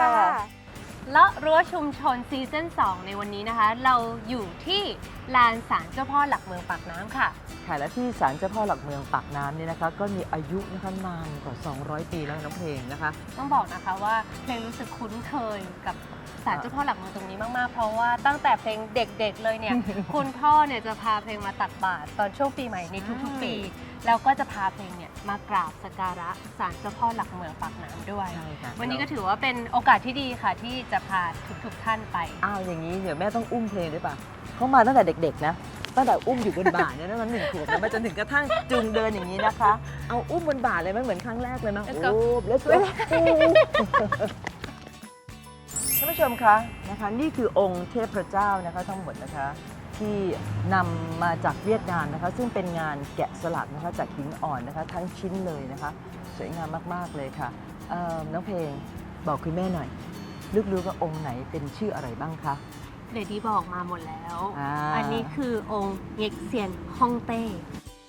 ค่ะเลาะรั้วชุมชนซีซั่น2ในวันนี้นะคะ เราอยู่ที่ลานศาลเจ้าพ่อหลักเมืองปากน้ำค่ะ ค่ะและที่ศาลเจ้าพ่อหลักเมืองปากน้ำเนี่ยนะคะ ก็มีอายุนะคะนานกว่า 200 ปีแล้วน้องเพลงนะคะ ต้องบอกนะคะว่าเพลงรู้สึกคุ้นเคยกับ ศาลเจ้าพ่อหลักเมืองตรงนี้มากๆ เพราะว่าตั้งแต่เพลงเด็กๆเลยเนี่ย คุณพ่อเนี่ยจะพาเพลงมาตักบาตรตอนช่วงปีใหม่ในทุกๆปี แล้วก็จะพาเพลงเนี่ยมากราบสักการะศาลเจ้าพ่อหลักเมืองปากน้ำด้วย ใช่ค่ะวันนี้ก็ถือว่าเป็นโอกาสที่ดีค่ะที่จะพาทุกๆท่านไป อ้าวอย่างนี้เดี๋ยวแม่ต้องอุ้มเพลงด้วยป่ะเขามาตั้งแต่เด็ก ๆ นะ ตั้งแต่อุ้มอยู่บนบ่าเนี่ยนะมันหนึ่งขวบนะมาจนถึงกระทั่งจูงเดินอย่างนี้นะคะ เอาอุ้มบนบ่าเลยไหมเหมือนครั้งแรกเลยมั้ย Let's โอ้ go แล้วก็ท่าน ผู้ชมคะนะคะนี่คือองค์เทพเจ้านะคะทั้งหมดนะคะที่นำมาจากเวียดนามนะคะ ซึ่งเป็นงานแกะสลักนะคะจากหินอ่อนนะคะทั้งชิ้นเลยนะคะ สวยงามมากๆเลยค่ะเอิ่มน้องเพลงบอกคุณแม่หน่อยลึกรู้ว่าองค์ไหนเป็นชื่ออะไรบ้างคะเดดดี้บอกมาหมดแล้วอ่าอันนี้คือองค์เง็กเซียนฮ่องเต้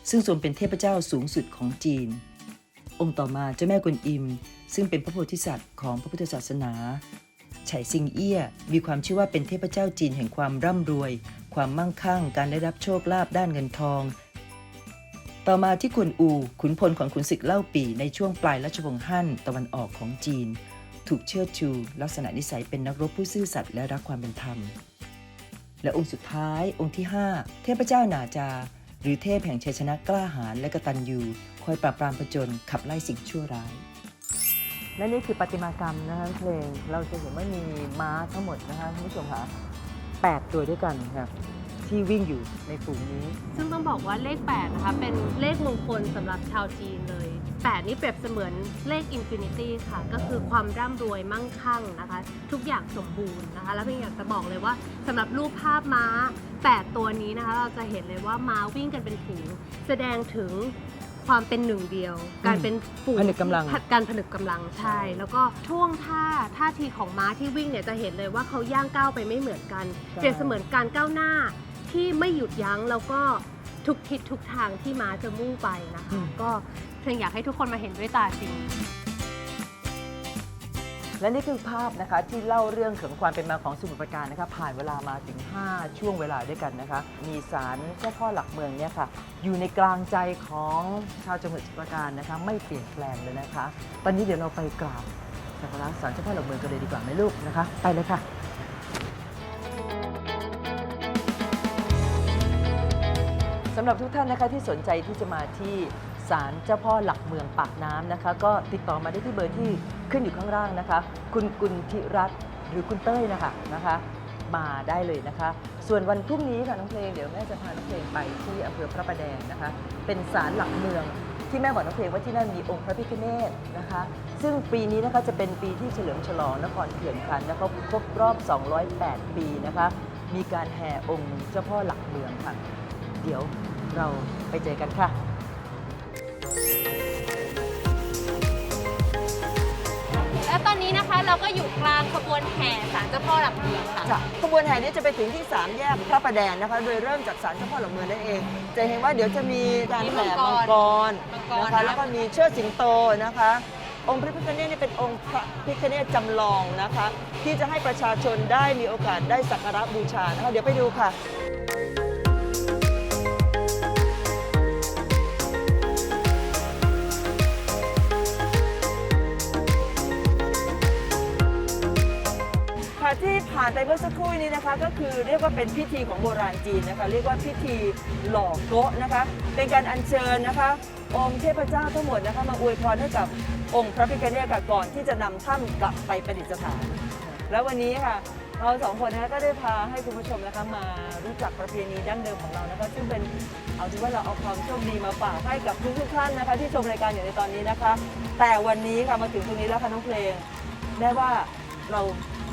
ซึ่งทรงเป็นเทพเจ้าสูงสุดของจีน องค์ต่อมาเจ้าแม่กวนอิม ซึ่งเป็นพระโพธิสัตว์ของพระพุทธศาสนา ไฉซิงเอี้ยมีความเชื่อว่าเป็นเทพเจ้าจีนแห่งความร่ำรวย ความมั่งคั่ง การได้รับโชคลาภด้านเงินทอง ต่อมาที่กวนอู ขุนพลของขุนศึกเล่าปี่ในช่วงปลายรัชวงศ์ฮั่นตะวันออกของจีน ถูกเชิดชู ลักษณะนิสัยเป็นนักรบผู้ซื่อสัตย์และรักความเป็นธรรม และองค์สุดท้ายองค์ที่ 5 เทพเจ้านาจา หรือเทพแห่งชัยชนะกล้าหาญและกตัญญูคอยปราบปรามผจญขับไล่สิ่งชั่วร้าย และนี่คือประติมากรรมนะคะเพลงเราจะเห็นว่ามีม้าทั้งหมดนะคะคุณผู้ชมคะ8ตัวด้วยกันค่ะที่วิ่งอยู่ในฝูงนี้ ซึ่งต้องบอกว่าเลข8นะคะเป็นเลขมงคลสำหรับชาวจีนเลย 8 นี่เปรียบเสมือนเลขอินฟินิตี้ค่ะ ก็คือความร่ำรวยมั่งคั่งนะคะ ทุกอย่างสมบูรณ์นะคะ แล้วเพียงอยากจะบอกเลยว่าสำหรับรูปภาพม้า 8 ตัวนี้นะคะ เราจะเห็นเลยว่าม้าวิ่งกันเป็นฝูงแสดงถึง ความเป็นหนึ่งเดียว การเป็นฝูงผนึกกำลังที่การผนึกกำลังใช่ แล้วก็ท่วงท่าท่าทีของม้าที่วิ่งเนี่ยจะเห็นเลยว่าเขาย่างก้าวไปไม่เหมือนกัน เปรียบเสมือนการก้าวหน้าที่ไม่หยุดยั้งแล้วก็ทุกทิศทุกทางที่ม้าจะมุ่งไปนะอืคะมก็เพลงอยากให้ทุกคนมาเห็นด้วยตาจริง และนี่คือภาพนะคะที่เล่าเรื่องถึงความเป็นมาของสมุทรปราการนะคะผ่านเวลามาถึง 5 ช่วงเวลาด้วยกันนะคะ มีศาลเจ้าพ่อหลักเมืองเนี่ยค่ะอยู่ในกลางใจของชาวจังหวัดสมุทรปราการนะคะไม่เปลี่ยนแปลงเลยนะคะตอนนี้เดี๋ยวเราไปกราบสักการะศาลเจ้าพ่อหลักเมืองกันเลยดีกว่าไหมลูกนะคะ ไปเลยค่ะสำหรับทุกท่านนะคะที่สนใจที่จะมาที่ ศาลเจ้าพ่อหลักเมืองปากน้ำนะคะ ก็ติดต่อมาได้ที่เบอร์ที่ขึ้นอยู่ข้างล่างนะคะ คุณกุลธิรัตน์หรือคุณเต้ยนะคะนะคะ มาได้เลยนะคะ ส่วนวันพรุ่งนี้ค่ะน้องเพลงเดี๋ยวแม่จะพาน้องเพลงไปที่อำเภอพระประแดงนะคะ เป็นศาลหลักเมืองที่แม่บอกน้องเพลงว่าที่นั่นมีองค์พระพิฆเนศนะคะ ซึ่งปีนี้นะคะจะเป็นปีที่เฉลิมฉลองนครเขื่อนขันธ์นะคะครบรอบ 208 ปีนะคะ มีการแห่องค์เจ้าพ่อหลักเมืองค่ะ เดี๋ยวเราไปเจอกันค่ะและ เราก็อยู่กลางขบวนแห่ศาลเจ้าพ่อหลักเมืองค่ะ ค่ะขบวนแห่นี้จะไปถึงที่สามแยกพระประแดงนะคะ โดยเริ่มจากศาลเจ้าพ่อหลักเมืองนั่นเอง จะเห็นว่าเดี๋ยวจะมีการมีแห่มัมังกกรมังกรนะคะ นะ แล้วก็มีเชือกสิงโตนะคะ องค์พระพิฆเนศนี่เป็นองค์พระพิฆเนศจำลองนะคะ ที่จะให้ประชาชนได้มีโอกาสได้สักการะบูชานะคะ เดี๋ยวไปดูค่ะ ค่ะที่ผ่านไปเมื่อสักครู่นี้นะคะ ก็คือเรียกว่าเป็นพิธีของโบราณจีนนะคะเรียกว่าพิธีหล่อโกะนะคะ เป็นการอัญเชิญนะคะ องค์เทพเจ้าทั้งหมดนะคะมาอวยพรให้กับองค์พระพิฆเนศก่อนที่จะนำถ้ำกลับไปประดิษฐาน แล้ววันนี้ค่ะ เราสองคนนะคะก็ได้พาให้คุณผู้ชมนะคะมารู้จักประเพณีดั้งเดิมของเรานะคะซึ่งเป็นเอาถือว่าเราเอาความโชคดีมาฝากให้กับทุกๆท่านนะคะ ที่ชมรายการอยู่ในตอนนี้นะคะ แต่วันนี้ค่ะมาถึงตรงนี้แล้วค่ะน้องเพลงได้ว่าเรา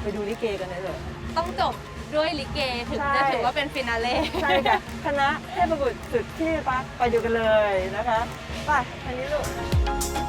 ไปดูลิเกกันเลยเลย ต้องจบด้วยลิเกถึงใช่ จะถือว่าเป็นฟินาเล่ใช่ค่ะ คณะเทพบุตรสุดที่ปักไปดูกันเลยนะคะ ไปทางนี้ลูก